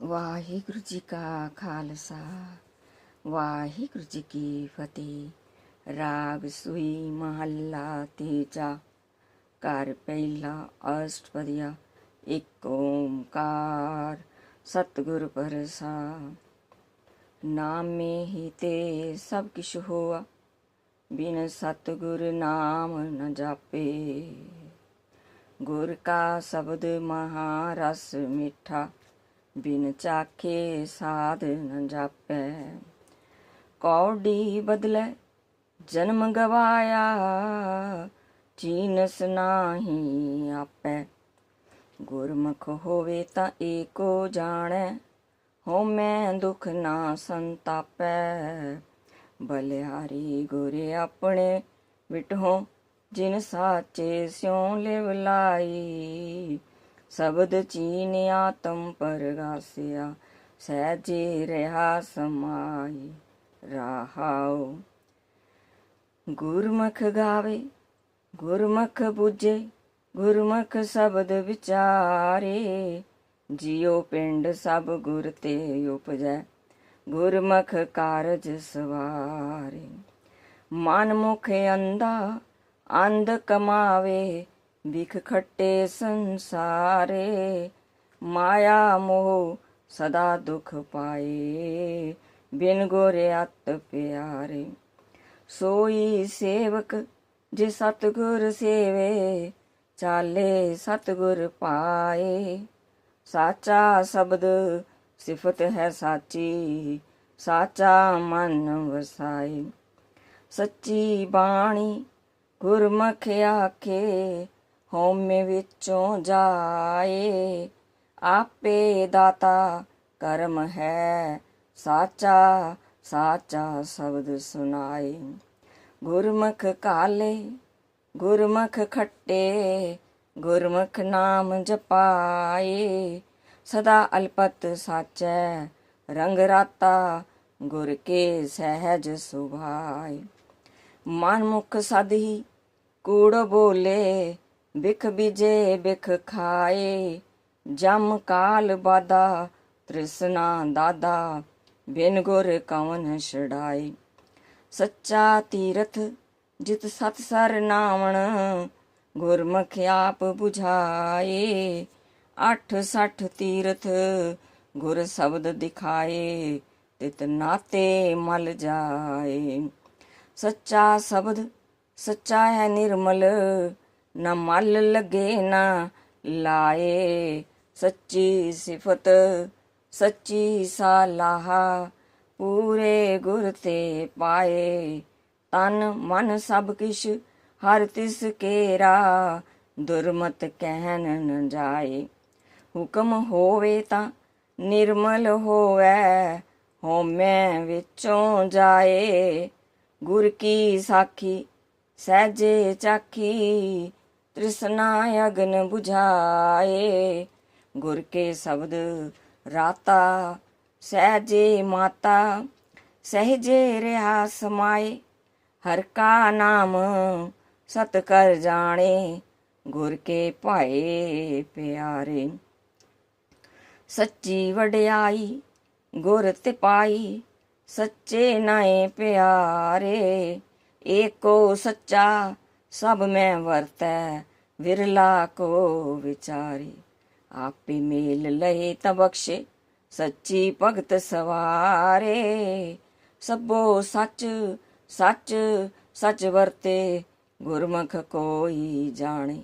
ਵਾਹਿਗੁਰੂ ਜੀ ਕਾ ਖਾਲਸਾ, ਵਾਹਿਗੁਰੂ ਜੀ ਕੀ ਫਤਿਹ। ਰਾਗ ਸੂਈ ਮਹੱਲਾ ਤੀਜਾ, ਘਰ ਪਹਿਲਾ ਅਸ਼ਟਪਦੀਆ, ਇੱਕ ਓੰਕਾਰ ਸਤਿਗੁਰ ਪ੍ਰਸਾਦ। ਨਾਮੇ ਹੀ ਤੇ ਸਭ ਕਿਛ ਹੋਆ, ਬਿਨ ਸਤਿਗੁਰ ਨਾਮ ਨ ਜਾਪੇ। ਗੁਰ ਕਾ ਸ਼ਬਦ ਮਹਾਰਸ ਮਿੱਠਾ ਬਿਨ ਚਾਖੇ ਸਾਧ ਨ ਜਾਪੈ। ਕੌਡੀ ਬਦਲੇ, ਜਨਮ ਗਵਾਇਆ ਚੀਨਸ ਨਾਹੀ ਆਪੈ। ਗੁਰਮੁਖ ਹੋਵੇ ਤਾਂ ਏਕੋ ਜਾਣੈ ਹਉਮੈ ਦੁਖ ਨਾ ਸੰਤਾਪੈ। ਬਲਿਹਾਰੀ ਗੁਰੇ ਆਪਣੇ ਵਿਟਹੋ, ਜਿਨ ਸਾਚੇ ਸਿਉ ਲਿਵ ਲਾਈ। ਸ਼ਬਦ ਚੀਨ ਆਤਮ ਪਰਗਾਸਿਆ, ਸਹਿਜੇ ਰਹਾ ਸਮਾਈ ਰਹਾਉ। ਗੁਰਮੁਖ ਗਾਵੇ, ਗੁਰਮੁਖ 부ਜੇ ਗੁਰਮੁਖ ਸ਼ਬਦ ਵਿਚਾਰੇ, ਜਿਉ ਪਿੰਡ ਸਭ ਗੁਰ ਤੇ ਉਪਜੈ, ਗੁਰਮੁਖ ਕਾਰਜ ਸਵਾਰੇ। ਮਨ ਮੁਖ ਅੰਦਾ ਅੰਧ ਕਮਾਵੇ ਵਿਖ ਖੱਟੇ ਸੰਸਾਰੇ, ਮਾਇਆ ਮੋਹ ਸਦਾ ਦੁਖ ਪਾਏ। ਬਿਨ ਗੋਰੇ ਅਤ ਪਿਆਰੇ, ਸੋਈ ਸੇਵਕ ਜੇ ਸਤਗੁਰ ਸੇਵੇ, ਚਾਲੇ ਸਤਗੁਰ ਪਾਏ। ਸਾਚਾ ਸ਼ਬਦ ਸਿਫਤ ਹੈ ਸਾਚੀ, ਸਾਚਾ ਮਨ ਵਸਾਏ। ਸੱਚੀ ਬਾਣੀ ਗੁਰਮੁਖ ਆਖੇ ਹਉਮੈ ਵਿੱਚੋਂ ਜਾਏ। ਆਪੇ ਦਾਤਾ ਕਰਮ ਹੈ। ਸਾਚਾ ਸਾਚਾ ਸ਼ਬਦ ਸੁਨਾਏ ਗੁਰਮੁਖ ਕਾਲੇ, ਗੁਰਮੁਖ ਖੱਟੇ, ਗੁਰਮੁਖ ਨਾਮ ਜਪਾਏ। ਸਦਾ ਅਲਪਤ ਸਾਚੈ, ਰੰਗ ਰਾਤਾ, ਗੁਰ ਕੇ ਸਹਿਜ ਸੁਭਾਏ। ਮਨ ਮੁਖ ਸਦਹੀ ਕੂੜ ਬੋਲੇ ਬਿਖ ਬਿਜੇ, ਬਿਖ ਖਾਏ। ਜਮ ਕਾਲ ਬਾਦਾ ਤ੍ਰਿਸ਼ਨਾ ਦਾਦਾ। ਬਿਨ ਗੁਰ ਕਵਨ ਛੜਾਏ ਸੱਚਾ ਤੀਰਥ ਜਿਤ ਸਤ ਸਰ ਨਾਵਣ, ਗੁਰਮੁਖ ਆਪ 부ਝਾਏ। ਅੱਠ ਸੱਠ ਤੀਰਥ ਗੁਰ ਸ਼ਬਦ ਦਿਖਾਏ, ਤਿਤ ਨਾਤੇ ਮਲ ਜਾਏ। ਸੱਚਾ ਸ਼ਬਦ, ਸੱਚਾ ਹੈ ਨਿਰਮਲ ਨਾ ਮਲ ਲਗੇ ਨਾ ਲਾਏ। ਸੱਚੀ ਸਿਫਤ, ਸੱਚੀ ਸਾਲਾਹ ਪੂਰੇ ਗੁਰ ਤੇ ਪਾਏ। ਤਨ ਮਨ ਸਭ ਕਿਛ, ਹਰ ਤਿਸ ਕੇਰਾ ਦੁਰਮਤ ਕਹਿਨ ਨ ਜਾਏ। ਹੁਕਮ ਹੋਵੇ ਤਾਂ ਨਿਰਮਲ ਹੋਵੇ ਹੋਮੈ ਵਿੱਚੋਂ ਜਾਏ। ਗੁਰ ਕੀ ਸਾਖੀ, ਸਹਿਜੇ ਚਾਖੀ ਤ੍ਰਿਸ਼ਨਾ ਅਗਨ 부ਝਾਏ। ਗੁਰ ਕੇ ਸ਼ਬਦ ਰਾਤਾ, ਸਹਿਜੇ ਮਾਤਾ, ਸਹਿਜੇ ਰਹਾ ਸਮਾਏ। ਹਰ ਕਾ ਨਾਮ ਸਤ ਕਰ ਜਾਣੇ, ਗੁਰ ਕੇ ਭਾਏ ਪਿਆਰੇ। ਸੱਚੀ ਵਡਿਆਈ, ਗੁਰ ਤੇ ਪਾਈ ਸੱਚੇ ਨਾਏ ਪਿਆਰੇ। ਏਕੋ ਸੱਚਾ ਸਭ ਮੈਂ ਵਰਤੈ, ਵਿਰਲਾ ਕੋ ਵਿਚਾਰੀ। ਆਪੇ ਮੇਲ ਲਏ ਤਾਂ ਬਖਸ਼ੇ, ਸੱਚੀ ਭਗਤ ਸਵਾਰੇ। ਸਭੋ ਸੱਚ ਸੱਚ ਸੱਚ ਵਰਤੇ, ਗੁਰਮੁਖ ਕੋਈ ਜਾਣੇ।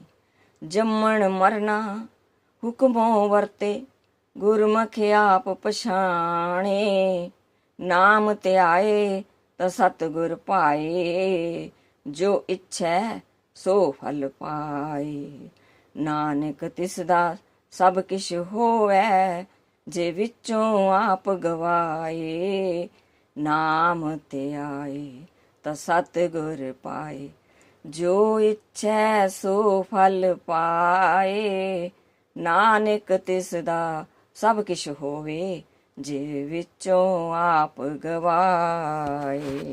ਜੰਮਣ ਮਰਨਾ ਹੁਕਮੋਂ ਵਰਤੇ, ਗੁਰਮੁਖ ਆਪ ਪਛਾਣੇ। ਨਾਮ ਤੇ ਆਏ ਤਾਂ ਸਤਿਗੁਰ ਪਾਏ। ਜੋ ਇੱਛੈ, ਸੋ ਫਲ ਪਾਏ। ਨਾਨਕ ਤਿਸ ਦਾ ਸਭ ਕਿਛ ਹੋਵੇ, ਜੇ ਵਿੱਚੋਂ ਆਪ ਗਵਾਏ। ਨਾਮ ਤੇ ਆਏ ਤਾਂ ਸਤਿਗੁਰ ਪਾਏ। ਜੋ ਇੱਛੈ, ਸੋ ਫਲ ਪਾਏ। ਨਾਨਕ ਤਿਸ ਦਾ ਸਭ ਕਿਛ ਹੋਵੇ, ਜੇ ਵਿੱਚੋਂ ਆਪ ਗਵਾਏ।